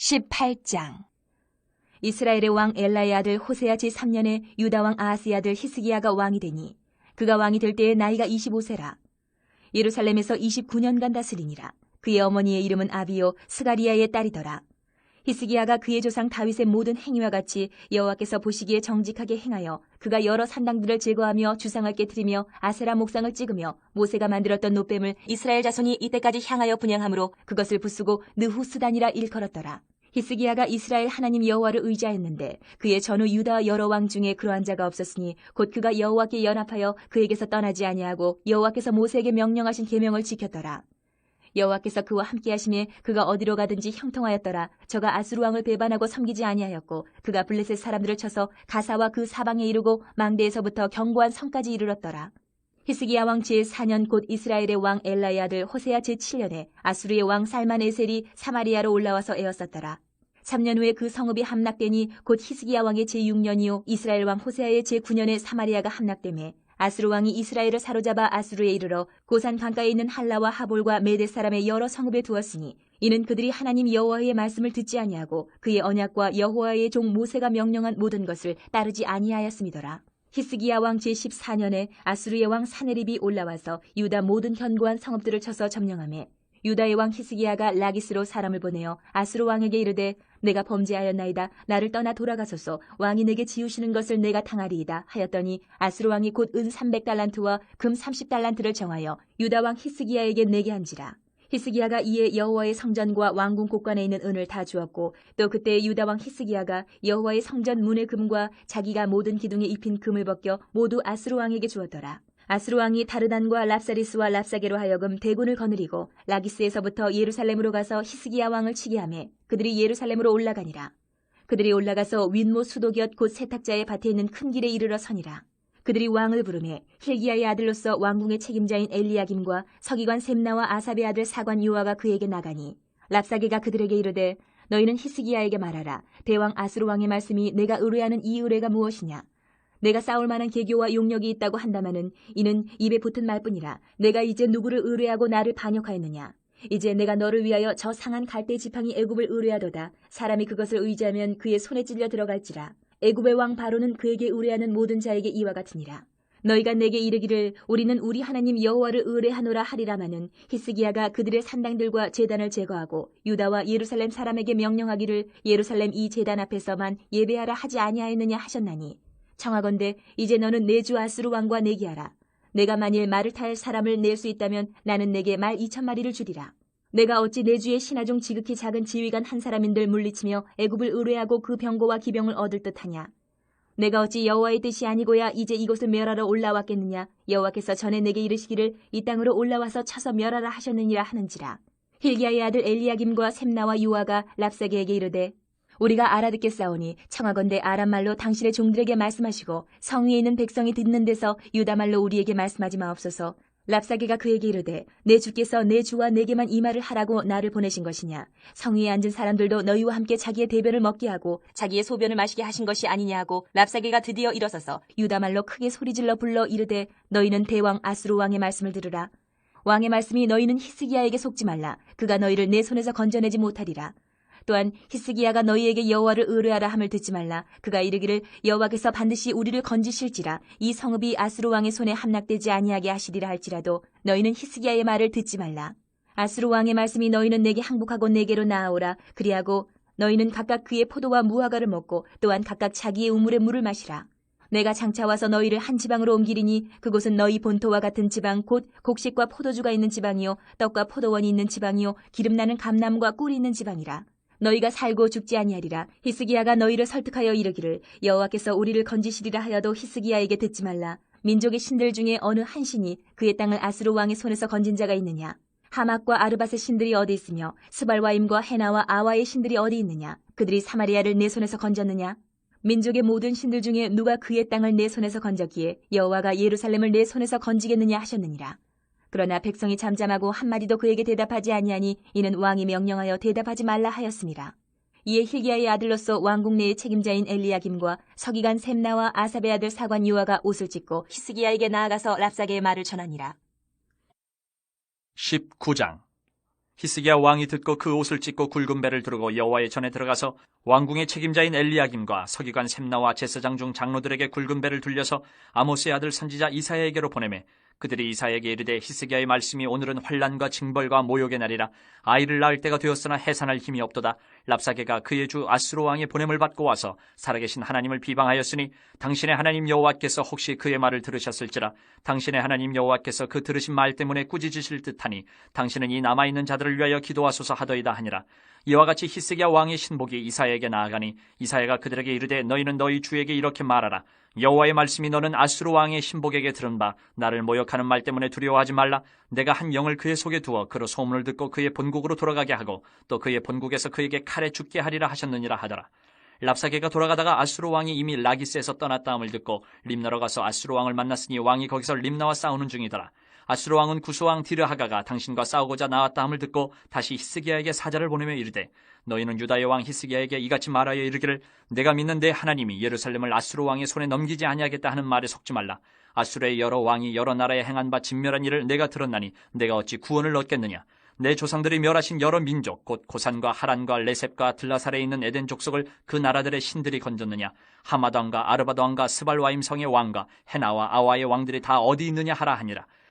18장. 이스라엘의 왕 엘라의 아들 호세아 제3년에 유다 왕 아하스의 아들 히스기야가 왕이 되니 그가 왕이 될 때의 나이가 25세라. 예루살렘에서 29년간 다스리니라. 그의 어머니의 이름은 아비요 스가리아의 딸이더라. 히스기야가 그의 조상 다윗의 모든 행위와 같이 여호와께서 보시기에 정직하게 행하여 그가 여러 산당들을 제거하며 주상을 깨뜨리며 아세라 목상을 찍으며 모세가 만들었던 노뱀을 이스라엘 자손이 이때까지 향하여 분양함으로 그것을 부수고 느후스단이라 일컬었더라. 히스기야가 이스라엘 하나님 여호와를 의지하였는데 그의 전후 유다 여러 왕 중에 그러한 자가 없었으니 곧 그가 여호와께 연합하여 그에게서 떠나지 아니하고 여호와께서 모세에게 명령하신 계명을 지켰더라. 여호와께서 그와 함께 하심에 그가 어디로 가든지 형통하였더라. 저가 아수르 왕을 배반하고 섬기지 아니하였고 그가 블레셋 사람들을 쳐서 가사와 그 사방에 이르고 망대에서부터 견고한 성까지 이르렀더라. 히스기야 왕 제4년 곧 이스라엘의 왕 엘라의 아들 호세아 제7년에 아수르의 왕 살만 에셀이 사마리아로 올라와서 에었었더라. 3년 후에 그 성읍이 함락되니 곧 히스기야 왕의 제6년이요 이스라엘 왕 호세아의 제9년에 사마리아가 함락되매 아수르 왕이 이스라엘을 사로잡아 아수르에 이르러 고산 강가에 있는 할라와 하볼과 메대 사람의 여러 성읍에 두었으니 이는 그들이 하나님 여호와의 말씀을 듣지 아니하고 그의 언약과 여호와의 종 모세가 명령한 모든 것을 따르지 아니하였음이더라. 히스기야 왕 제14년에 아수르의 왕 사네립이 올라와서 유다 모든 견고한 성읍들을 쳐서 점령하며 유다의 왕 히스기야가 라기스로 사람을 보내어 아수르 왕에게 이르되 내가 범죄하였나이다. 나를 떠나 돌아가소서. 왕이 내게 지우시는 것을 내가 당하리이다. 하였더니 아수르 왕이 곧 은 300달란트와 금 30달란트를 정하여 유다 왕 히스기야에게 내게 한지라. 히스기야가 이에 여호와의 성전과 왕궁 곳간에 있는 은을 다 주었고 또 그때 유다 왕 히스기야가 여호와의 성전 문의 금과 자기가 모든 기둥에 입힌 금을 벗겨 모두 아스루 왕에게 주었더라. 아스루 왕이 다르단과 랍사리스와 랍사게로 하여금 대군을 거느리고 라기스에서부터 예루살렘으로 가서 히스기야 왕을 치게 하며 그들이 예루살렘으로 올라가니라. 그들이 올라가서 윗모 수도곁 곧 세탁자의 밭에 있는 큰 길에 이르러 서니라. 그들이 왕을 부르매 힐기야의 아들로서 왕궁의 책임자인 엘리야김과 서기관 셈나와 아삽의 아들 사관 요아가 그에게 나가니 랍사게가 그들에게 이르되 너희는 히스기야에게 말하라 대왕 아스루 왕의 말씀이 내가 의뢰하는 이 의뢰가 무엇이냐 내가 싸울 만한 계교와 용력이 있다고 한다마는 이는 입에 붙은 말뿐이라 내가 이제 누구를 의뢰하고 나를 반역하였느냐? 이제 내가 너를 위하여 저 상한 갈대 지팡이 애굽을 의뢰하도다. 사람이 그것을 의지하면 그의 손에 찔려 들어갈지라. 애굽의 왕 바로는 그에게 의뢰하는 모든 자에게 이와 같으니라. 너희가 내게 이르기를 우리는 우리 하나님 여호와를 의뢰하노라 하리라마는 히스기야가 그들의 산당들과 제단을 제거하고 유다와 예루살렘 사람에게 명령하기를 예루살렘 이 제단 앞에서만 예배하라 하지 아니하였느냐 하셨나니 청하건대 이제 너는 내 주 아스루 왕과 내기하라 내가 만일 말을 탈 사람을 낼 수 있다면 나는 내게 말 이천 마리를 주리라 내가 어찌 내 주의 신하중 지극히 작은 지휘관 한 사람인들 물리치며 애굽을 의뢰하고 그 병고와 기병을 얻을 듯하냐? 내가 어찌 여호와의 뜻이 아니고야 이제 이곳을 멸하러 올라왔겠느냐? 여호와께서 전에 내게 이르시기를 이 땅으로 올라와서 쳐서 멸하라 하셨느니라 하는지라. 힐기야의 아들 엘리야김과 셈나와 유아가 랍사게에게 이르되 우리가 알아듣겠사오니 청하건대 아람말로 당신의 종들에게 말씀하시고 성위에 있는 백성이 듣는 데서 유다말로 우리에게 말씀하지 마옵소서. 랍사게가 그에게 이르되 내 주께서 내 주와 내게만 이 말을 하라고 나를 보내신 것이냐? 성위에 앉은 사람들도 너희와 함께 자기의 대변을 먹게 하고 자기의 소변을 마시게 하신 것이 아니냐 하고 랍사게가 드디어 일어서서 유다말로 크게 소리질러 불러 이르되 너희는 대왕 아수르 왕의 말씀을 들으라. 왕의 말씀이 너희는 히스기야에게 속지 말라. 그가 너희를 내 손에서 건져내지 못하리라 또한 히스기야가 너희에게 여호와를 의뢰하라 함을 듣지 말라. 그가 이르기를 여호와께서 반드시 우리를 건지실지라 이 성읍이 아스루 왕의 손에 함락되지 아니하게 하시리라 할지라도 너희는 히스기야의 말을 듣지 말라. 아스루 왕의 말씀이 너희는 내게 항복하고 내게로 나아오라. 그리하고 너희는 각각 그의 포도와 무화과를 먹고 또한 각각 자기의 우물의 물을 마시라. 내가 장차 와서 너희를 한 지방으로 옮기리니 그곳은 너희 본토와 같은 지방 곧 곡식과 포도주가 있는 지방이요 떡과 포도원이 있는 지방이요 기름 나는 감남과 꿀이 있는 지방이라. 너희가 살고 죽지 아니하리라. 히스기야가 너희를 설득하여 이르기를 여호와께서 우리를 건지시리라 하여도 히스기야에게 듣지 말라. 민족의 신들 중에 어느 한 신이 그의 땅을 아스로 왕의 손에서 건진 자가 있느냐? 하막과 아르밧의 신들이 어디 있으며 스발와임과 헤나와 아와의 신들이 어디 있느냐? 그들이 사마리아를 내 손에서 건졌느냐? 민족의 모든 신들 중에 누가 그의 땅을 내 손에서 건졌기에 여호와가 예루살렘을 내 손에서 건지겠느냐 하셨느니라. 그러나 백성이 잠잠하고 한마디도 그에게 대답하지 아니하니 이는 왕이 명령하여 대답하지 말라 하였습니다. 이에 힐기야의 아들로서 왕궁 내의 책임자인 엘리야김과 서기관 셈나와 아삽의 아들 사관 요아가 옷을 찢고 히스기야에게 나아가서 랍사게의 말을 전하니라. 19장 히스기야 왕이 듣고 그 옷을 찢고 굵은 배를 두르고 여호와의 전에 들어가서 왕궁의 책임자인 엘리야김과 서기관 셈나와 제사장 중 장로들에게 굵은 배를 둘려서 아모스의 아들 선지자 이사야에게로 보내매 그들이 이사야에게 이르되 히스기야의 말씀이 오늘은 환란과 징벌과 모욕의 날이라 아이를 낳을 때가 되었으나 해산할 힘이 없도다. 랍사게가 그의 주 아수로 왕의 보냄을 받고 와서 살아계신 하나님을 비방하였으니 당신의 하나님 여호와께서 혹시 그의 말을 들으셨을지라 당신의 하나님 여호와께서 그 들으신 말 때문에 꾸짖으실 듯하니 당신은 이 남아 있는 자들을 위하여 기도하소서 하더이다 하니라. 이와 같이 히스기야 왕의 신복이 이사야에게 나아가니 이사야가 그들에게 이르되 너희는 너희 주에게 이렇게 말하라 여호와의 말씀이 너는 아수르 왕의 신복에게 들은 바 나를 모욕하는 말 때문에 두려워하지 말라. 내가 한 영을 그의 속에 두어 그로 소문을 듣고 그의 본국으로 돌아가게 하고 또 그의 본국에서 그에게 칼에 죽게 하리라 하셨느니라 하더라. 랍사게가 돌아가다가 아수르 왕이 이미 라기스에서 떠났다함을 듣고 림나로 가서 아수르 왕을 만났으니 왕이 거기서 림나와 싸우는 중이더라 아수르 왕은 구수왕 디르하가가 당신과 싸우고자 나왔다함을 듣고 다시 히스기야에게 사자를 보내며 이르되 너희는 유다의 왕 히스기야에게 이같이 말하여 이르기를 내가 믿는 내 하나님이 예루살렘을 아수르 왕의 손에 넘기지 아니하겠다 하는 말에 속지 말라. 아수르의 여러 왕이 여러 나라에 행한 바 진멸한 일을 내가 들었나니 내가 어찌 구원을 얻겠느냐? 내 조상들이 멸하신 여러 민족 곧 고산과 하란과 레셉과 들라살에 있는 에덴 족속을 그 나라들의 신들이 건졌느냐? 아르바드 왕과 스발와임 성의 왕과 헤나와 아와의 왕들이 다 어디 있느냐 하라 하니라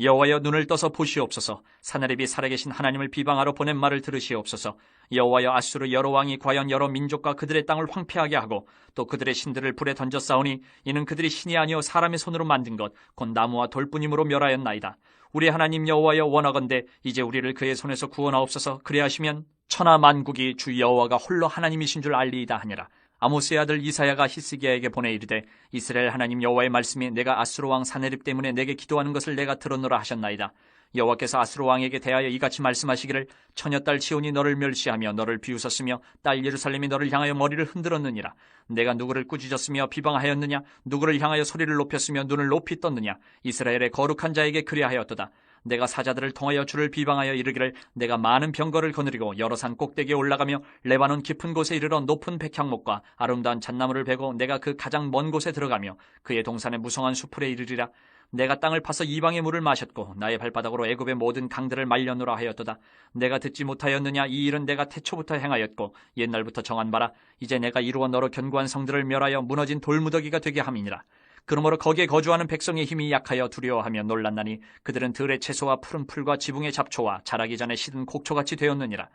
여호와여 눈을 떠서 보시옵소서. 사나립이 살아계신 하나님을 비방하러 보낸 말을 들으시옵소서. 여호와여 아수르 여러 왕이 과연 여러 민족과 그들의 땅을 황폐하게 하고 또 그들의 신들을 불에 던져 싸우니 이는 그들이 신이 아니요 사람의 손으로 만든 것 곧 나무와 돌뿐임으로 멸하였나이다. 우리 하나님 여호와여 원하건대 이제 우리를 그의 손에서 구원하옵소서. 그리하시면 천하 만국이 주 여호와가 홀로 하나님이신 줄 알리이다 하니라 아모스의 아들 이사야가 히스기야에게 보내 이르되 이스라엘 하나님 여호와의 말씀이 내가 아수르 왕 사네립 때문에 내게 기도하는 것을 내가 들었노라 하셨나이다. 여호와께서 아수르 왕에게 대하여 이같이 말씀하시기를 처녀딸 지온이 너를 멸시하며 너를 비웃었으며 딸 예루살렘이 너를 향하여 머리를 흔들었느니라. 내가 누구를 꾸짖었으며 비방하였느냐? 누구를 향하여 소리를 높였으며 눈을 높이 떴느냐? 이스라엘의 거룩한 자에게 그리하였도다. 내가 사자들을 통하여 주를 비방하여 이르기를 내가 많은 병거를 거느리고 여러 산 꼭대기에 올라가며 레바논 깊은 곳에 이르러 높은 백향목과 아름다운 잣나무를 베고 내가 그 가장 먼 곳에 들어가며 그의 동산의 무성한 수풀에 이르리라 내가 땅을 파서 이방의 물을 마셨고 나의 발바닥으로 애굽의 모든 강들을 말려놓으라 하였도다. 내가 듣지 못하였느냐 이 일은 내가 태초부터 행하였고 옛날부터 정한 바라 이제 내가 이루어 너로 견고한 성들을 멸하여 무너진 돌무더기가 되게 함이니라. 그러므로 거기에 거주하는 백성의 힘이 약하여 두려워하며 놀랐나니 그들은 들의 채소와 푸른 풀과 지붕의 잡초와 자라기 전에 시든 곡초같이 되었느니라.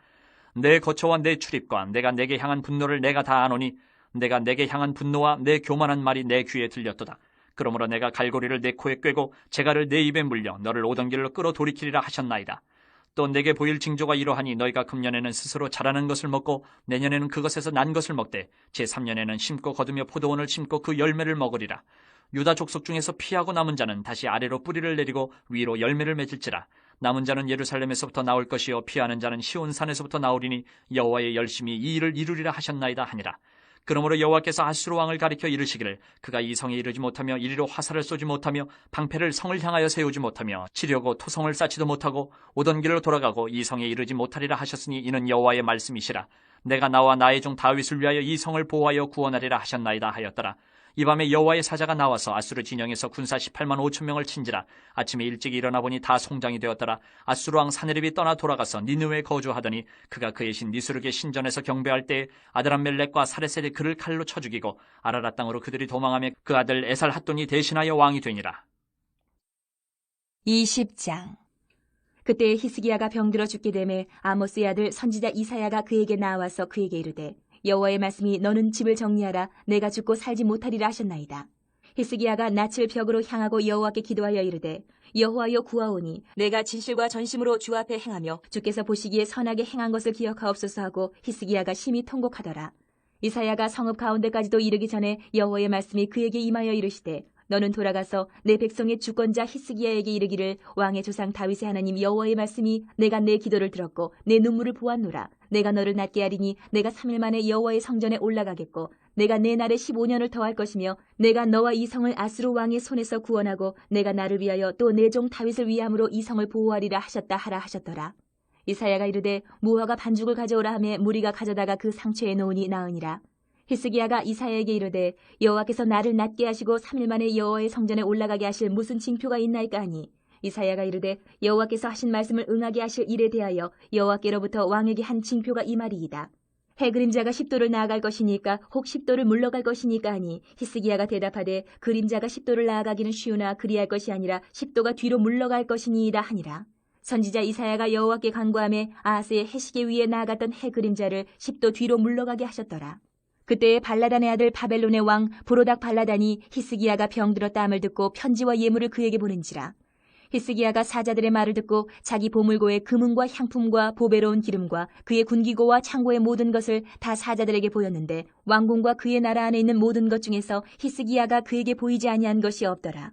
내 거처와 내 출입과 내가 내게 향한 분노를 내가 다 아노니 내가 내게 향한 분노와 내 교만한 말이 내 귀에 들렸도다. 그러므로 내가 갈고리를 내 코에 꿰고 재갈을 내 입에 물려 너를 오던 길로 끌어 돌이키리라 하셨나이다. 또 내게 보일 징조가 이러하니 너희가 금년에는 스스로 자라는 것을 먹고 내년에는 그것에서 난 것을 먹되 제3년에는 심고 거두며 포도원을 심고 그 열매를 먹으리라. 유다 족속 중에서 피하고 남은 자는 다시 아래로 뿌리를 내리고 위로 열매를 맺을지라. 남은 자는 예루살렘에서부터 나올 것이요 피하는 자는 시온 산에서부터 나오리니 여호와의 열심히 이 일을 이루리라 하셨나이다 하니라. 그러므로 여호와께서 아수르 왕을 가리켜 이르시기를 그가 이 성에 이르지 못하며 이리로 화살을 쏘지 못하며 방패를 성을 향하여 세우지 못하며 치려고 토성을 쌓지도 못하고 오던 길로 돌아가고 이 성에 이르지 못하리라 하셨으니 이는 여호와의 말씀이시라 내가 나와 나의 종 다윗을 위하여 이 성을 보호하여 구원하리라 하셨나이다 하였더라 이 밤에 여호와의 사자가 나와서 아수르 진영에서 군사 18만 5천 명을 친지라 아침에 일찍 일어나 보니 다 송장이 되었더라. 아수르 왕 사네립이 떠나 돌아가서 니느웨에 거주하더니 그가 그의 신 니스르게 신전에서 경배할 때 아드람멜렉과 사레셀이 그를 칼로 쳐 죽이고 아라라 땅으로 그들이 도망하며 그 아들 에살 핫돈이 대신하여 왕이 되니라. 20장. 그때 히스기야가 병들어 죽게 되매 아모스의 아들 선지자 이사야가 그에게 나와서 그에게 이르되 여호와의 말씀이 너는 집을 정리하라 내가 죽고 살지 못하리라 하셨나이다. 히스기야가 낯을 벽으로 향하고 여호와께 기도하여 이르되 여호와여 구하오니 내가 진실과 전심으로 주 앞에 행하며 주께서 보시기에 선하게 행한 것을 기억하옵소서 하고 히스기야가 심히 통곡하더라. 이사야가 성읍 가운데까지도 이르기 전에 여호와의 말씀이 그에게 임하여 이르시되 너는 돌아가서 내 백성의 주권자 히스기야에게 이르기를 왕의 조상 다윗의 하나님 여호와의 말씀이 내가 내 기도를 들었고 내 눈물을 보았노라 내가 너를 낫게 하리니 내가 3일 만에 여호와의 성전에 올라가겠고 내가 내 날에 15년을 더할 것이며 내가 너와 이 성을 아스로 왕의 손에서 구원하고 내가 나를 위하여 또 내 종 다윗을 위함으로 이 성을 보호하리라 하셨다 하라 하셨더라 이사야가 이르되 무화과 반죽을 가져오라 하매 무리가 가져다가 그 상처에 놓으니 나으니라. 히스기야가 이사야에게 이르되 여호와께서 나를 낫게 하시고 3일 만에 여호와의 성전에 올라가게 하실 무슨 징표가 있나이까 하니 이사야가 이르되 여호와께서 하신 말씀을 응하게 하실 일에 대하여 여호와께로부터 왕에게 한 징표가 이 말이이다. 해 그림자가 10도를 나아갈 것이니까 혹 10도를 물러갈 것이니까 하니 히스기야가 대답하되 그림자가 10도를 나아가기는 쉬우나 그리할 것이 아니라 10도가 뒤로 물러갈 것이니이다 하니라. 선지자 이사야가 여호와께 간구함에 아하스의 해시계 위에 나아갔던 해 그림자를 10도 뒤로 물러가게 하셨더라. 그때에 발라단의 아들 바벨론의 왕 브로닥 발라단이 히스기야가 병들었다함을 듣고 편지와 예물을 그에게 보낸지라. 히스기야가 사자들의 말을 듣고 자기 보물고의 금은과 향품과 보배로운 기름과 그의 군기고와 창고의 모든 것을 다 사자들에게 보였는데 왕궁과 그의 나라 안에 있는 모든 것 중에서 히스기야가 그에게 보이지 아니한 것이 없더라.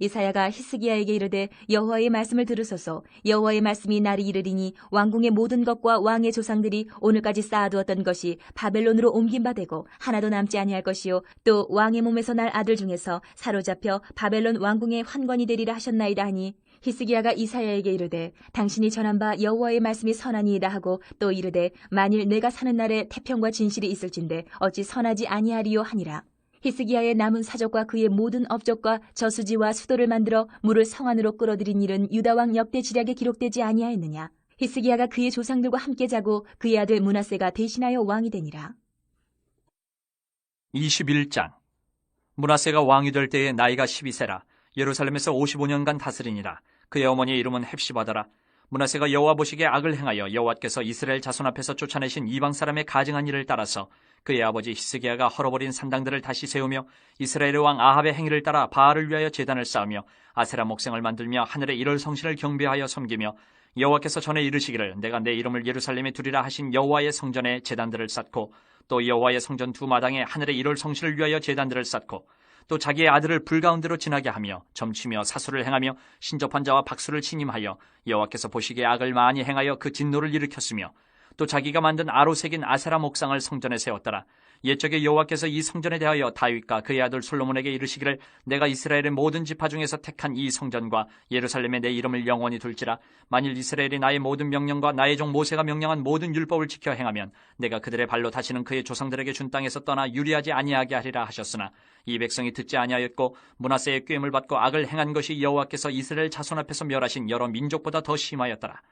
이사야가 히스기야에게 이르되 여호와의 말씀을 들으소서. 여호와의 말씀이 나를 이르리니 왕궁의 모든 것과 왕의 조상들이 오늘까지 쌓아두었던 것이 바벨론으로 옮긴 바 되고 하나도 남지 아니할 것이요 또 왕의 몸에서 날 아들 중에서 사로잡혀 바벨론 왕궁의 환관이 되리라 하셨나이다 하니 히스기야가 이사야에게 이르되 당신이 전한 바 여호와의 말씀이 선하니이다 하고 또 이르되 만일 내가 사는 날에 태평과 진실이 있을진데 어찌 선하지 아니하리요 하니라 히스기야의 남은 사적과 그의 모든 업적과 저수지와 수도를 만들어 물을 성 안으로 끌어들인 일은 유다왕 역대 지략에 기록되지 아니하였느냐? 히스기야가 그의 조상들과 함께 자고 그의 아들 문하세가 대신하여 왕이 되니라. 21장. 문하세가 왕이 될 때에 나이가 12세라. 예루살렘에서 55년간 다스리니라. 그의 어머니의 이름은 헵시바더라. 문하세가 여호와 보시기에 악을 행하여 여호와께서 이스라엘 자손 앞에서 쫓아내신 이방 사람의 가증한 일을 따라서 그의 아버지 히스기야가 헐어버린 산당들을 다시 세우며 이스라엘의 왕 아합의 행위를 따라 바알을 위하여 제단을 쌓으며 아세라 목생을 만들며 하늘의 일월 성신을 경배하여 섬기며 여호와께서 전에 이르시기를 내가 내 이름을 예루살렘에 두리라 하신 여호와의 성전에 제단들을 쌓고 또 여호와의 성전 두 마당에 하늘의 일월 성신을 위하여 제단들을 쌓고 또 자기의 아들을 불 가운데로 지나게 하며 점치며 사수를 행하며 신접한 자와 박수를 침임하여 여호와께서 보시기에 악을 많이 행하여 그 진노를 일으켰으며 또 자기가 만든 아로 새긴 아세라 목상을 성전에 세웠더라. 옛적에 여호와께서 이 성전에 대하여 다윗과 그의 아들 솔로몬에게 이르시기를 내가 이스라엘의 모든 지파 중에서 택한 이 성전과 예루살렘에 내 이름을 영원히 둘지라 만일 이스라엘이 나의 모든 명령과 나의 종 모세가 명령한 모든 율법을 지켜 행하면 내가 그들의 발로 다시는 그의 조상들에게 준 땅에서 떠나 유리하지 아니하게 하리라 하셨으나 이 백성이 듣지 아니하였고 문하세의 꾀임을 받고 악을 행한 것이 여호와께서 이스라엘 자손 앞에서 멸하신 여러 민족보다 더 심하였더라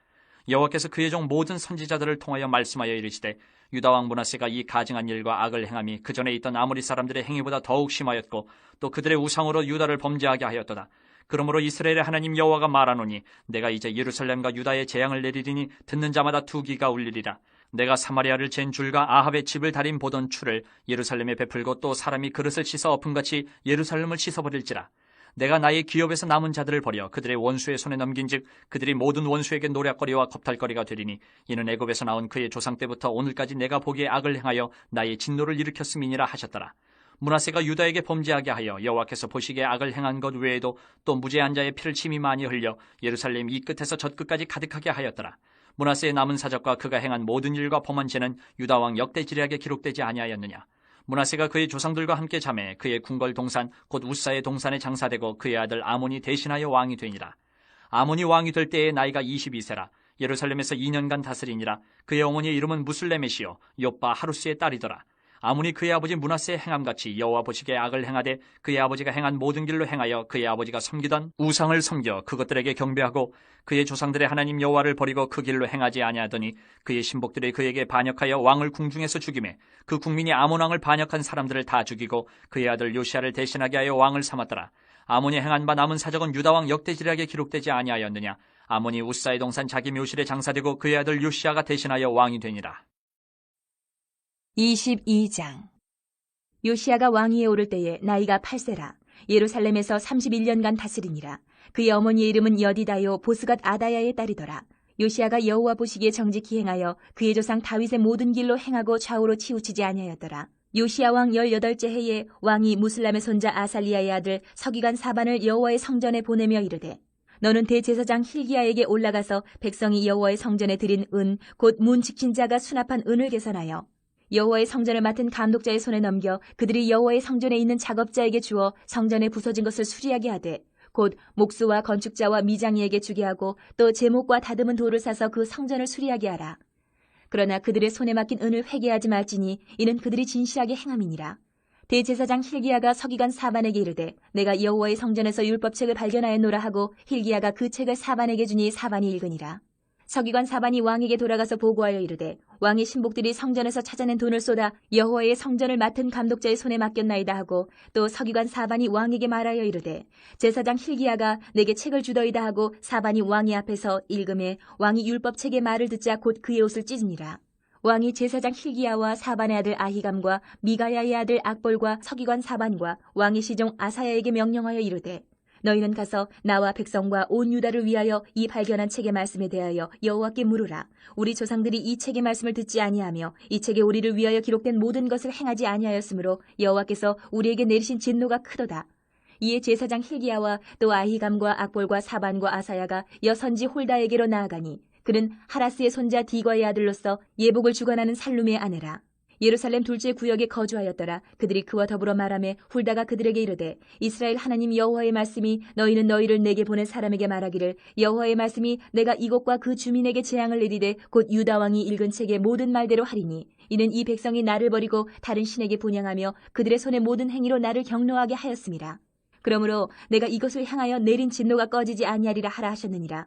여호와께서 그의 종 모든 선지자들을 통하여 말씀하여 이르시되 유다 왕 문하세가 이 가증한 일과 악을 행함이 그 전에 있던 아무리 사람들의 행위보다 더욱 심하였고 또 그들의 우상으로 유다를 범죄하게 하였도다. 그러므로 이스라엘의 하나님 여호와가 말하노니 내가 이제 예루살렘과 유다에 재앙을 내리리니 듣는 자마다 투기가 울리리라. 내가 사마리아를 잰 줄과 아합의 집을 달인 보던 추를 예루살렘에 베풀고 또 사람이 그릇을 씻어 엎음같이 예루살렘을 씻어버릴지라. 내가 나의 기업에서 남은 자들을 버려 그들의 원수의 손에 넘긴즉 그들이 모든 원수에게 노략거리와 겁탈거리가 되리니 이는 애굽에서 나온 그의 조상 때부터 오늘까지 내가 보기에 악을 행하여 나의 진노를 일으켰음이니라 하셨더라. 문하세가 유다에게 범죄하게 하여 여호와께서 보시기에 악을 행한 것 외에도 또 무죄한 자의 피를 침이 많이 흘려 예루살렘 이 끝에서 저 끝까지 가득하게 하였더라. 문하세의 남은 사적과 그가 행한 모든 일과 범한 죄는 유다 왕 역대 지략에 기록되지 아니하였느냐. 문하세가 그의 조상들과 함께 잠에 그의 궁궐 동산 곧 우사의 동산에 장사되고 그의 아들 아몬이 대신하여 왕이 되니라. 아몬이 왕이 될 때의 나이가 22세라. 예루살렘에서 2년간 다스리니라. 그의 어머니의 이름은 무슬레메시요 요빠 하루스의 딸이더라. 아무니 그의 아버지 문하세의 행함같이 여호와 보시기에 악을 행하되 그의 아버지가 행한 모든 길로 행하여 그의 아버지가 섬기던 우상을 섬겨 그것들에게 경배하고 그의 조상들의 하나님 여호와를 버리고 그 길로 행하지 아니하더니 그의 신복들이 그에게 반역하여 왕을 궁중에서 죽임에 그 국민이 아몬 왕을 반역한 사람들을 다 죽이고 그의 아들 요시아를 대신하게 하여 왕을 삼았더라. 아몬이 행한 바 남은 사적은 유다 왕 역대지략에 기록되지 아니하였느냐. 아몬이 우사의 동산 자기 묘실에 장사되고 그의 아들 요시아가 대신하여 왕이 되니라 22장. 요시아가 왕위에 오를 때에 나이가 8세라. 예루살렘에서 31년간 다스리니라. 그의 어머니의 이름은 여디다요 보스갓 아다야의 딸이더라. 요시아가 여호와 보시기에 정직히 행하여 그의 조상 다윗의 모든 길로 행하고 좌우로 치우치지 아니하였더라. 요시야 왕 18째 해에 왕이 무슬람의 손자 아살리아의 아들 서기관 사반을 여호와의 성전에 보내며 이르되 너는 대제사장 힐기야에게 올라가서 백성이 여호와의 성전에 드린 은 곧 문 지킨 자가 수납한 은을 계산하여 여호와의 성전을 맡은 감독자의 손에 넘겨 그들이 여호와의 성전에 있는 작업자에게 주어 성전에 부서진 것을 수리하게 하되 곧 목수와 건축자와 미장이에게 주게 하고 또 제목과 다듬은 돌을 사서 그 성전을 수리하게 하라. 그러나 그들의 손에 맡긴 은을 회개하지 말지니 이는 그들이 진실하게 행함이니라. 대제사장 힐기야가 서기관 사반에게 이르되 내가 여호와의 성전에서 율법책을 발견하였노라 하고 힐기야가 그 책을 사반에게 주니 사반이 읽으니라. 서기관 사반이 왕에게 돌아가서 보고하여 이르되 왕의 신복들이 성전에서 찾아낸 돈을 쏟아 여호와의 성전을 맡은 감독자의 손에 맡겼나이다 하고 또 서기관 사반이 왕에게 말하여 이르되 제사장 힐기야가 내게 책을 주더이다 하고 사반이 왕의 앞에서 읽음에 왕이 율법책의 말을 듣자 곧 그의 옷을 찢으니라. 왕이 제사장 힐기야와 사반의 아들 아히감과 미가야의 아들 악볼과 서기관 사반과 왕의 시종 아사야에게 명령하여 이르되 너희는 가서 나와 백성과 온 유다를 위하여 이 발견한 책의 말씀에 대하여 여호와께 물으라. 우리 조상들이 이 책의 말씀을 듣지 아니하며 이 책에 우리를 위하여 기록된 모든 것을 행하지 아니하였으므로 여호와께서 우리에게 내리신 진노가 크도다. 이에 제사장 힐기야와 또 아히감과 악볼과 사반과 아사야가 여선지 홀다에게로 나아가니 그는 하라스의 손자 디과의 아들로서 예복을 주관하는 살룸의 아내라. 예루살렘 둘째 구역에 거주하였더라. 그들이 그와 더불어 말하며 훌다가 그들에게 이르되 이스라엘 하나님 여호와의 말씀이 너희는 너희를 내게 보낸 사람에게 말하기를 여호와의 말씀이 내가 이곳과 그 주민에게 재앙을 내리되 곧 유다 왕이 읽은 책의 모든 말대로 하리니 이는 이 백성이 나를 버리고 다른 신에게 분양하며 그들의 손의 모든 행위로 나를 경노하게 하였습니다. 그러므로 내가 이것을 향하여 내린 진노가 꺼지지 아니하리라 하라 하셨느니라.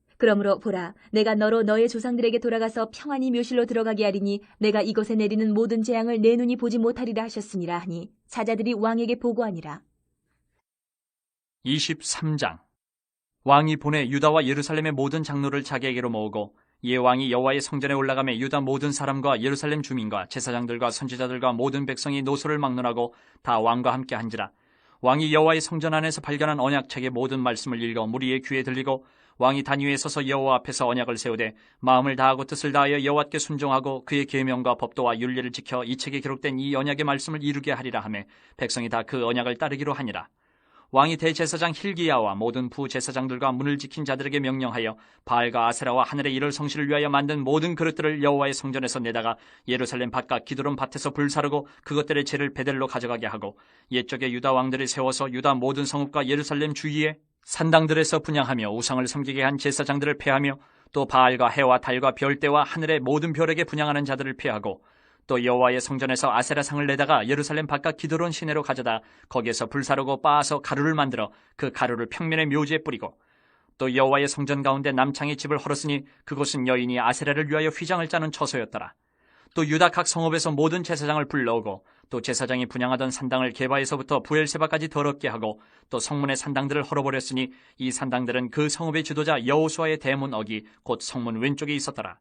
그러므로 보라 내가 너로 너의 조상들에게 돌아가서 평안히 묘실로 들어가게 하리니 내가 이곳에 내리는 모든 재앙을 내 눈이 보지 못하리라 하셨으니라 하니 사자들이 왕에게 보고하니라. 23장. 왕이 보내 유다와 예루살렘의 모든 장로를 자기에게로 모으고 이에 왕이 여호와의 성전에 올라가며 유다 모든 사람과 예루살렘 주민과 제사장들과 선지자들과 모든 백성이 노소를 막론하고 다 왕과 함께 한지라. 왕이 여호와의 성전 안에서 발견한 언약책의 모든 말씀을 읽어 무리의 귀에 들리고 왕이 단 위에 서서 여호와 앞에서 언약을 세우되 마음을 다하고 뜻을 다하여 여호와께 순종하고 그의 계명과 법도와 윤리를 지켜 이 책에 기록된 이 언약의 말씀을 이루게 하리라 하며 백성이 다 그 언약을 따르기로 하니라. 왕이 대제사장 힐기야와 모든 부제사장들과 문을 지킨 자들에게 명령하여 바알과 아세라와 하늘의 이를 성실을 위하여 만든 모든 그릇들을 여호와의 성전에서 내다가 예루살렘 밭과 기드론 밭에서 불사르고 그것들의 죄를 베델로 가져가게 하고 옛적에 유다 왕들을 세워서 유다 모든 성읍과 예루살렘 주위에 산당들에서 분양하며 우상을 섬기게 한 제사장들을 패하며 또 바알과 해와 달과 별대와 하늘의 모든 별에게 분양하는 자들을 패하고 또 여호와의 성전에서 아세라상을 내다가 예루살렘 바깥 기드론 시내로 가져다 거기에서 불사르고 빻아서 가루를 만들어 그 가루를 평면의 묘지에 뿌리고 또 여호와의 성전 가운데 남창의 집을 헐었으니 그곳은 여인이 아세라를 위하여 휘장을 짜는 처소였더라. 또 유다 각 성읍에서 모든 제사장을 불러오고 또 제사장이 분양하던 산당을 개바에서부터 부엘세바까지 더럽게 하고 또 성문의 산당들을 헐어버렸으니 이 산당들은 그 성읍의 지도자 여호수아의 대문 어기 곧 성문 왼쪽에 있었더라.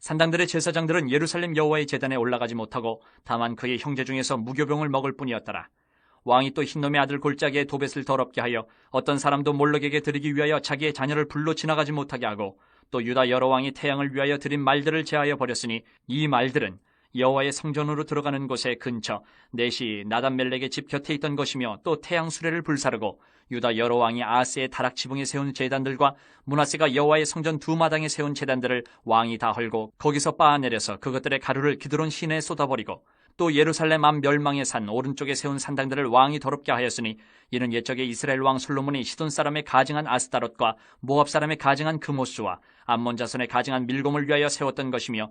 산당들의 제사장들은 예루살렘 여호와의 제단에 올라가지 못하고 다만 그의 형제 중에서 무교병을 먹을 뿐이었더라. 왕이 또 흰놈의 아들 골짜기에 도벳을 더럽게 하여 어떤 사람도 몰록에게 드리기 위하여 자기의 자녀를 불로 지나가지 못하게 하고 또 유다 여러 왕이 태양을 위하여 드린 말들을 제하여 버렸으니 이 말들은 여호와의 성전으로 들어가는 곳의 근처 넷이 나단멜렉의 집 곁에 있던 것이며 또 태양 수레를 불사르고 유다 여러 왕이 아스의 다락 지붕에 세운 제단들과 문하세가 여호와의 성전 두 마당에 세운 제단들을 왕이 다 헐고 거기서 빻아내려서 그것들의 가루를 기드론 시내에 쏟아버리고 또 예루살렘 앞 멸망의 산 오른쪽에 세운 산당들을 왕이 더럽게 하였으니 이는 옛적에 이스라엘 왕 솔로몬이 시돈 사람의 가증한 아스타롯과 모압 사람의 가증한 금호수와 암몬 자손의 가증한 밀곰을 위하여 세웠던 것이며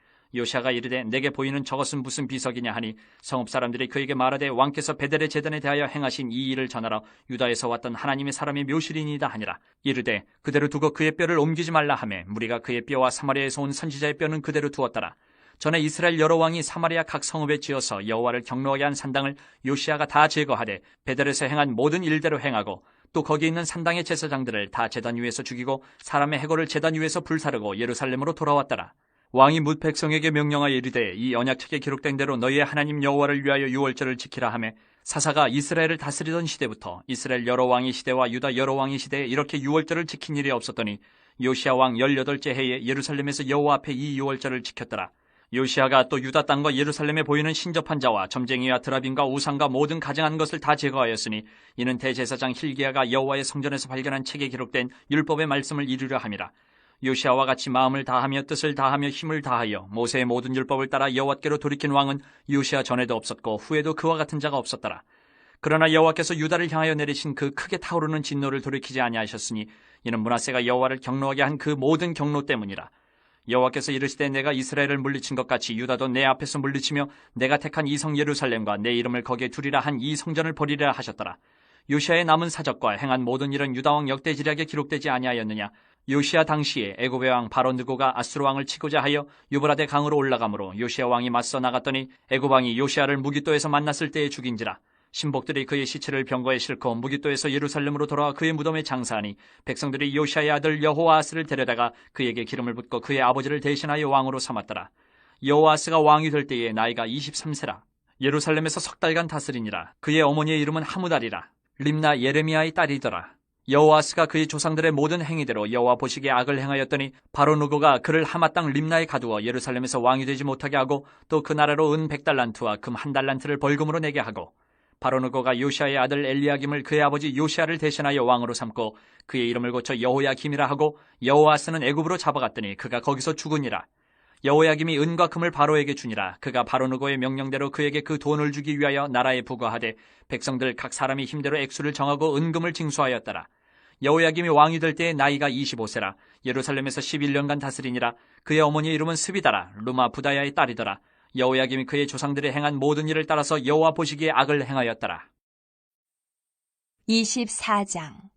요시아가 이르되 내게 보이는 저것은 무슨 비석이냐 하니 성읍 사람들이 그에게 말하되 왕께서 베델의 제단에 대하여 행하신 이 일을 전하러 유다에서 왔던 하나님의 사람이 묘실이니이다 하니라 이르되 그대로 두고 그의 뼈를 옮기지 말라 하매 무리가 그의 뼈와 사마리아에서 온 선지자의 뼈는 그대로 두었더라 전에 이스라엘 여러 왕이 사마리아 각 성읍에 지어서 여호와를 경노하게 한 산당을 요시아가 다 제거하되 베델에서 행한 모든 일대로 행하고 또 거기 있는 산당의 제사장들을 다 제단 위에서 죽이고 사람의 해골을 제단 위에서 불사르고 예루살렘으로 돌아왔더라. 왕이 뭇 백성에게 명령하여 이르되 이 언약책에 기록된 대로 너희의 하나님 여호와를 위하여 유월절을 지키라 하매 사사가 이스라엘을 다스리던 시대부터 이스라엘 여러 왕의 시대와 유다 여러 왕의 시대에 이렇게 유월절을 지킨 일이 없었더니 요시아 왕 18째 해에 예루살렘에서 여호와 앞에 이 유월절을 지켰더라. 요시아가 또 유다 땅과 예루살렘에 보이는 신접한 자와 점쟁이와 드라빈과 우상과 모든 가증한 것을 다 제거하였으니 이는 대제사장 힐기야가 여호와의 성전에서 발견한 책에 기록된 율법의 말씀을 이루려 함이라. 요시아와 같이 마음을 다하며 뜻을 다하며 힘을 다하여 모세의 모든 율법을 따라 여호와께로 돌이킨 왕은 요시아 전에도 없었고 후에도 그와 같은 자가 없었더라. 그러나 여호와께서 유다를 향하여 내리신 그 크게 타오르는 진노를 돌이키지 아니하셨으니 이는 문하세가 여호와를 경노하게 한 그 모든 경노 때문이라. 여호와께서 이르시되 내가 이스라엘을 물리친 것 같이 유다도 내 앞에서 물리치며 내가 택한 이성 예루살렘과 내 이름을 거기에 두리라 한 이 성전을 버리라 하셨더라. 요시아의 남은 사적과 행한 모든 일은 유다왕 역대지략에 기록되지 아니하였느냐. 요시아 당시에 애굽의 왕 바로 느고가 아수르 왕을 치고자 하여 유브라데 강으로 올라가므로 요시아 왕이 맞서 나갔더니 애굽 왕이 요시아를 무기또에서 만났을 때에 죽인지라. 신복들이 그의 시체를 병거에 싣고 무기또에서 예루살렘으로 돌아와 그의 무덤에 장사하니 백성들이 요시아의 아들 여호아스를 데려다가 그에게 기름을 붓고 그의 아버지를 대신하여 왕으로 삼았더라. 여호아스가 왕이 될 때에 나이가 23세라. 예루살렘에서 석 달간 다스리니라. 그의 어머니의 이름은 하무달이라. 림나 예레미야의 딸이더라. 여호아스가 그의 조상들의 모든 행위대로 여호와 보시기에 악을 행하였더니 바로 누고가 그를 하마 땅 림나에 가두어 예루살렘에서 왕이 되지 못하게 하고 또 그 나라로 은 백달란트와 금 한 달란트를 벌금으로 내게 하고 바로 누고가 요시아의 아들 엘리야김을 그의 아버지 요시아를 대신하여 왕으로 삼고 그의 이름을 고쳐 여호야김이라 하고 여호아스는 애굽으로 잡아갔더니 그가 거기서 죽으니라. 여호야김이 은과 금을 바로에게 주니라. 그가 바로 누고의 명령대로 그에게 그 돈을 주기 위하여 나라에 부과하되 백성들 각 사람이 힘대로 액수를 정하고 은금을 징수하였더라. 여호야김이 왕이 될 때에 나이가 25세라. 예루살렘에서 11년간 다스리니라. 그의 어머니의 이름은 스비다라. 루마 부다야의 딸이더라. 여호야김이 그의 조상들이 행한 모든 일을 따라서 여호와 보시기에 악을 행하였더라. 24장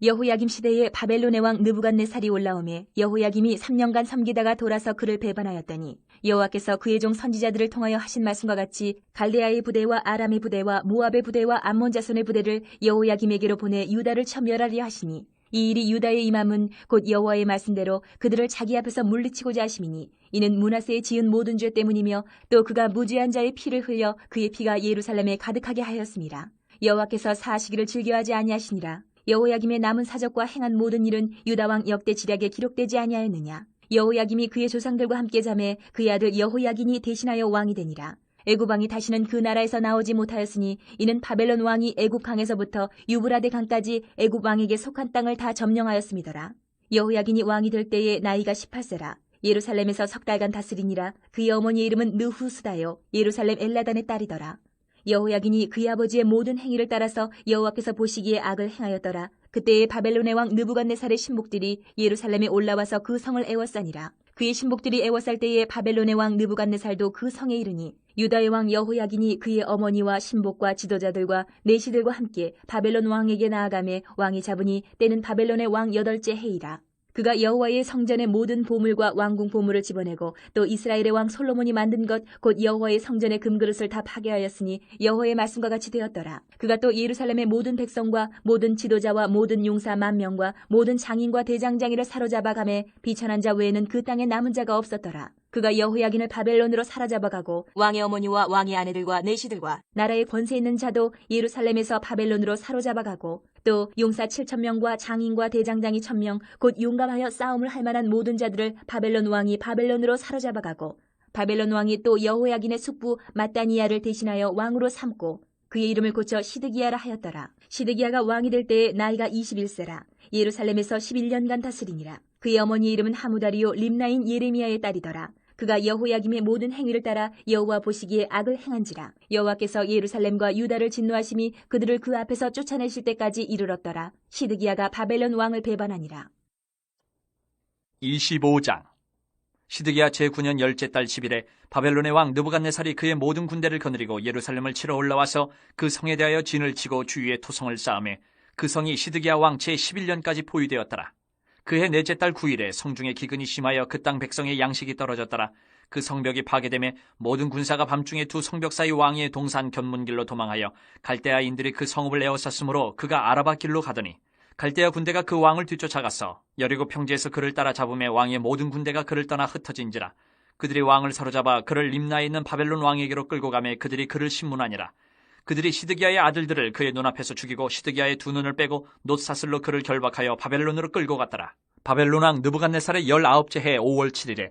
여호야김 시대에 바벨론의 왕 느부갓네살이 올라오매 여호야김이 3년간 섬기다가 돌아서 그를 배반하였더니 여호와께서 그의 종 선지자들을 통하여 하신 말씀과 같이 갈대아의 부대와 아람의 부대와 모압의 부대와 암몬 자손의 부대를 여호야김에게로 보내 유다를 천멸하려 하시니 이 일이 유다의 임함은 곧 여호와의 말씀대로 그들을 자기 앞에서 물리치고자 하심이니 이는 문하세에 지은 모든 죄 때문이며 또 그가 무죄한 자의 피를 흘려 그의 피가 예루살렘에 가득하게 하였습니다. 여호와께서 사시기를 즐겨하지 아니하시니라. 여호야김의 남은 사적과 행한 모든 일은 유다 왕 역대 지략에 기록되지 아니하였느냐. 여호야김이 그의 조상들과 함께 잠에 그의 아들 여호야긴이 대신하여 왕이 되니라. 애굽 왕이 다시는 그 나라에서 나오지 못하였으니 이는 바벨론 왕이 애굽 강에서부터 유브라데 강까지 애굽 왕에게 속한 땅을 다 점령하였음이더라. 여호야긴이 왕이 될 때에 나이가 18세라. 예루살렘에서 석 달간 다스리니라. 그의 어머니의 이름은 느후스다요. 예루살렘 엘라단의 딸이더라. 여호야긴이 그의 아버지의 모든 행위를 따라서 여호와께서 보시기에 악을 행하였더라. 그때에 바벨론의 왕 느부갓네살의 신복들이 예루살렘에 올라와서 그 성을 애워싸니라. 그의 신복들이 애워쌀 때에 바벨론의 왕 느부갓네살도 그 성에 이르니 유다의 왕 여호야긴이 그의 어머니와 신복과 지도자들과 내시들과 함께 바벨론 왕에게 나아가매 왕이 잡으니 때는 바벨론의 왕 여덟째 해이라. 그가 여호와의 성전의 모든 보물과 왕궁 보물을 집어내고 또 이스라엘의 왕 솔로몬이 만든 것 곧 여호와의 성전의 금그릇을 다 파괴하였으니 여호와의 말씀과 같이 되었더라. 그가 또 예루살렘의 모든 백성과 모든 지도자와 모든 용사 만 명과 모든 장인과 대장장이를 사로잡아 가매 비천한 자 외에는 그 땅에 남은 자가 없었더라. 그가 여호야긴을 바벨론으로 사로잡아가고 왕의 어머니와 왕의 아내들과 내시들과 나라의 권세 있는 자도 예루살렘에서 바벨론으로 사로잡아가고 또 용사 7천 명과 장인과 대장장이 1천명 곧 용감하여 싸움을 할 만한 모든 자들을 바벨론 왕이 바벨론으로 사로잡아가고 바벨론 왕이 또 여호야긴의 숙부 마따니아를 대신하여 왕으로 삼고 그의 이름을 고쳐 시드기야라 하였더라. 시드기야가 왕이 될 때에 나이가 21세라. 예루살렘에서 11년간 다스리니라. 그의 어머니의 이름은 하무다리오 림나인 예레미야의 딸이더라. 그가 여호야김의 모든 행위를 따라 여호와 보시기에 악을 행한지라 여호와께서 예루살렘과 유다를 진노하심이 그들을 그 앞에서 쫓아내실 때까지 이르렀더라 시드기야가 바벨론 왕을 배반하니라 25장 시드기야 제9년 열째 달 10일에 바벨론의 왕 느부갓네살이 그의 모든 군대를 거느리고 예루살렘을 치러 올라와서 그 성에 대하여 진을 치고 주위에 토성을 쌓음에 그 성이 시드기야 왕 제11년까지 포위되었더라. 그해 넷째 달 9일에 성중에 기근이 심하여 그 땅 백성의 양식이 떨어졌더라. 그 성벽이 파괴됨에 모든 군사가 밤중에 두 성벽 사이 왕의 동산 견문길로 도망하여 갈대아인들이 그 성읍을 에워쌌으므로 그가 아라바 길로 가더니 갈대아 군대가 그 왕을 뒤쫓아갔어 여리고 평지에서 그를 따라 잡음에 왕의 모든 군대가 그를 떠나 흩어진지라 그들이 왕을 사로잡아 그를 림나에 있는 바벨론 왕에게로 끌고 가매 그들이 그를 신문하니라 그들이 시드기야의 아들들을 그의 눈앞에서 죽이고 시드기야의 두 눈을 빼고 놋사슬로 그를 결박하여 바벨론으로 끌고 갔더라. 바벨론 왕 느부갓네살의 열아홉째 해 5월 7일에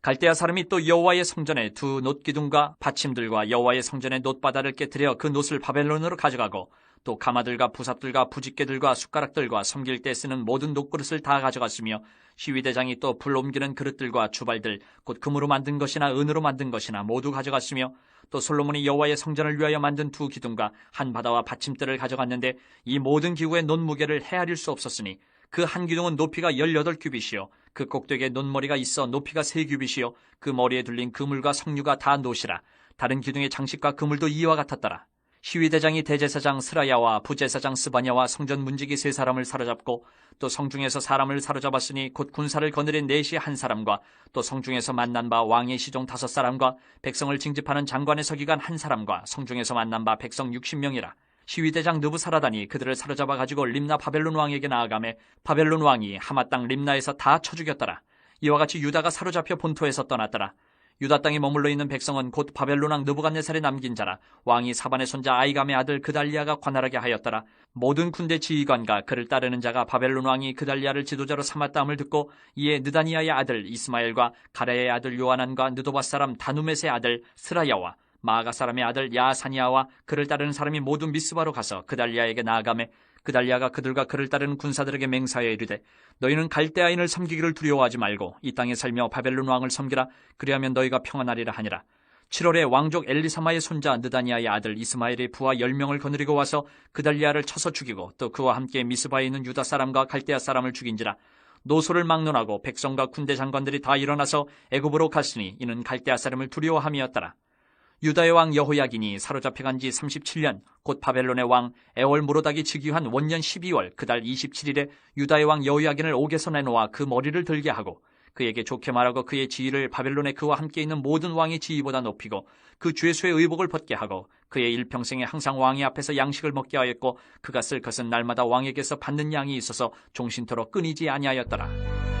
갈대아 사람이 또 여호와의 성전에 두 놋기둥과 받침들과 여호와의 성전의 놋바다를 깨뜨려 그 놋을 바벨론으로 가져가고 또 가마들과 부삽들과 부집개들과 숟가락들과 섬길 때 쓰는 모든 놋그릇을 다 가져갔으며 시위대장이 또 불 옮기는 그릇들과 주발들 곧 금으로 만든 것이나 은으로 만든 것이나 모두 가져갔으며 또 솔로몬이 여호와의 성전을 위하여 만든 두 기둥과 한 바다와 받침대를 가져갔는데 이 모든 기구의 놋 무게를 헤아릴 수 없었으니 그 한 기둥은 높이가 18규빗이요. 그 꼭대기에 놋머리가 있어 높이가 3규빗이요. 그 머리에 둘린 그물과 석류가 다 놋이라. 다른 기둥의 장식과 그물도 이와 같았더라. 시위대장이 대제사장 스라야와 부제사장 스바냐와 성전 문지기 세 사람을 사로잡고 또 성중에서 사람을 사로잡았으니 곧 군사를 거느린 넷이 한 사람과 또 성중에서 만난 바 왕의 시종 다섯 사람과 백성을 징집하는 장관의 서기관 한 사람과 성중에서 만난 바 백성 60명이라 시위대장 느부사라단이 그들을 사로잡아 가지고 림나 바벨론 왕에게 나아가매 바벨론 왕이 하마 땅 림나에서 다 쳐 죽였더라. 이와 같이 유다가 사로잡혀 본토에서 떠났더라. 유다 땅에 머물러 있는 백성은 곧 바벨론 왕 느부갓네살에 남긴 자라. 왕이 사반의 손자 아이감의 아들 그달리아가 관할하게 하였더라. 모든 군대 지휘관과 그를 따르는 자가 바벨론 왕이 그달리아를 지도자로 삼았다함을 듣고 이에 느다니아의 아들 이스마엘과 가레의 아들 요하난과 느도바 사람 다누멧의 아들 스라야와 마가 사람의 아들 야사니아와 그를 따르는 사람이 모두 미스바로 가서 그달리아에게 나아가매 그달리아가 그들과 그를 따르는 군사들에게 맹사하여 이르되 너희는 갈대아인을 섬기기를 두려워하지 말고 이 땅에 살며 바벨론 왕을 섬기라. 그리하면 너희가 평안하리라 하니라. 7월에 왕족 엘리사마의 손자 느다니아의 아들 이스마엘의 부하 10명을 거느리고 와서 그달리아를 쳐서 죽이고 또 그와 함께 미스바에 있는 유다 사람과 갈대아 사람을 죽인지라. 노소를 막론하고 백성과 군대 장관들이 다 일어나서 애굽으로 갔으니 이는 갈대아 사람을 두려워함이었더라 유다의 왕 여호야긴이 사로잡혀간 지 37년 곧 바벨론의 왕 에월 무로닥이 즉위한 원년 12월 그달 27일에 유다의 왕 여호야긴을 옥에서 내놓아 그 머리를 들게 하고 그에게 좋게 말하고 그의 지위를 바벨론의 그와 함께 있는 모든 왕의 지위보다 높이고 그 죄수의 의복을 벗게 하고 그의 일평생에 항상 왕의 앞에서 양식을 먹게 하였고 그가 쓸 것은 날마다 왕에게서 받는 양이 있어서 종신토록 끊이지 아니하였더라.